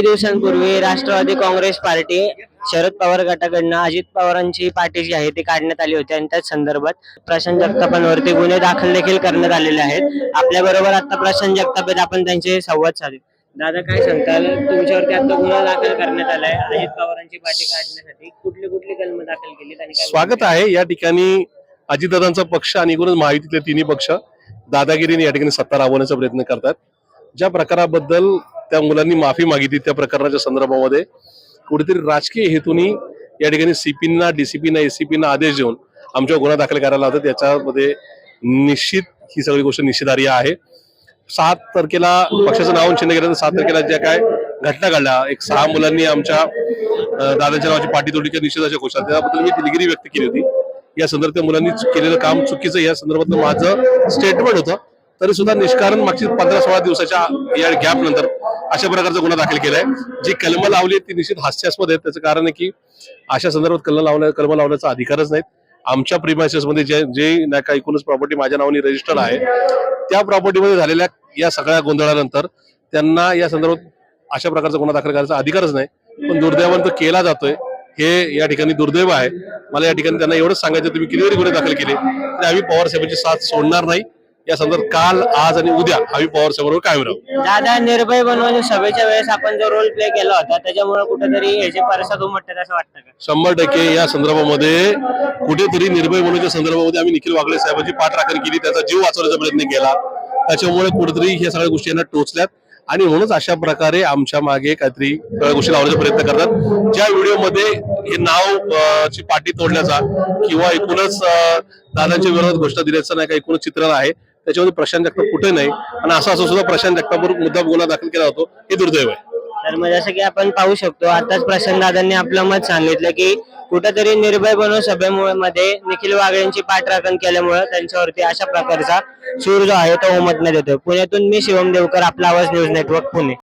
काही दिवसांपूर्वी Rashtrawadi Congress party Sharad Pawar गटाकडनं अजित पवारांची पार्टी जी आहे ती काढण्यात आली होती. आणि त्याच संदर्भात प्रशांत जगतापांवरती गुन्हे दाखल देखील करण्यात आलेले आहेत. आपल्या बरोबर आता प्रशांत जगताप आपण त्यांचे संवाद साधू. दादा काय सांगताल? तुमच्यावरती आता गुन्हा दाखल करण्यात आलाय. अजित पवारांची पार्टी काढण्यासाठी कुठली कुठली कलम दाखल केली आणि स्वागत आहे. या ठिकाणी अजितदादांचा पक्ष आणि एकूणच महायुतीतले तिन्ही पक्ष दादागिरीने या ठिकाणी सत्ता राबवण्याचा प्रयत्न करतात. ज्या प्रकाराबद्दल त्या मुलांनी माफी मागितली त्या प्रकरणाच्या संदर्भामध्ये. कुठेतरी राजकीय हेतूनी या ठिकाणी सीपींना डीसीपीना एसीपीना आदेश देऊन आमच्या गुन्हा दाखल करायला होता. त्याच्यामध्ये निश्चित ही सगळी गोष्ट निषेधार्ह आहे. सात तारखेला पक्षाचं नाव चिन्ह केलं सात तारखेला ज्या काय घटना घडल्या एक सहा मुलांनी आमच्या दादाच्या नावाची पाठी तोडली किंवा निषेधाच्या घोषणा त्याबद्दल मी दिलगिरी व्यक्त केली होती. या संदर्भात मुलांनी केलेलं काम चुकीचं या संदर्भातलं माझं स्टेटमेंट होतं. तरी सुद्धा निष्कारण मागची पंधरा सोळा दिवसाच्या या गॅप नंतर अशा प्रकारचा गुन्हा दाखल केलाय. जी कलम लावली आहेत ती निश्चित हास्यास्पद आहेत. त्याचं कारण आहे की अशा संदर्भात कलम लावण्या कलम लावण्याचा अधिकारच नाहीत. आमच्या प्रिमायसेसमध्ये जे जे नाही का एकूणच प्रॉपर्टी माझ्या नावाने रजिस्टर्ड आहे त्या प्रॉपर्टीमध्ये झालेल्या या सगळ्या गोंधळानंतर त्यांना या संदर्भात अशा प्रकारचा गुन्हा दाखल करायचा अधिकारच नाही. पण दुर्दैवानं तो केला जातोय. हे या ठिकाणी दुर्दैव आहे. मला या ठिकाणी त्यांना एवढंच सांगायचं तुम्ही किती जरी गुन्हे दाखल केले. तरी आम्ही पवार साहेबांची साथ सोडणार नाही. या संदर्भात काल आज आणि उद्या आम्ही पवार साहेबांवर कायम राहू. दादा निर्भय बनवून सभेच्या वेळेस आपण जो रोल प्ले केला होता त्याच्यामुळे कुठेतरी ह्याचे परसाद उमटतात असं वाटतं का? शंभर टक्के या संदर्भामध्ये कुठेतरी निर्भय म्हणूच्या संदर्भामध्ये आम्ही निखिल वागळे साहेबांची पाठराखण केली त्याचा जीव वाचवण्याचा प्रयत्न केला. त्याच्यामुळे कुठेतरी ह्या सगळ्या गोष्टी यांना टोचल्यात. आणि म्हणूनच अशा प्रकारे आमच्या मागे काहीतरी गोष्टी लावण्याचा प्रयत्न करतात. ज्या व्हिडिओमध्ये हे नाव ची पाठी तोडण्याचा किंवा एकूणच दादांच्या विरोधात घोषणा दिल्याचं नाही का एकूणच चित्रण आहे त्याच्यामध्ये प्रशांत जगताप कुठे नाही. आणि असं असं सुद्धा प्रशांत जगतापवर मुद्दा गुन्हा दाखल केला जातो हे दुर्दैव आहे. तर मग जसं की आपण पाहू शकतो आताच प्रशांत दादांनी आपलं मत सांगितलं की कुठेतरी निर्भय बनव सभेमुळे मध्ये निखिल वागळेंची पाठराखण केल्यामुळे त्यांच्यावरती अशा प्रकारचा सूर जो आहे तो उमटण्यात येतो पुण्यातून मी शिवम देवकर आपला आवाज न्यूज नेटवर्क पुणे.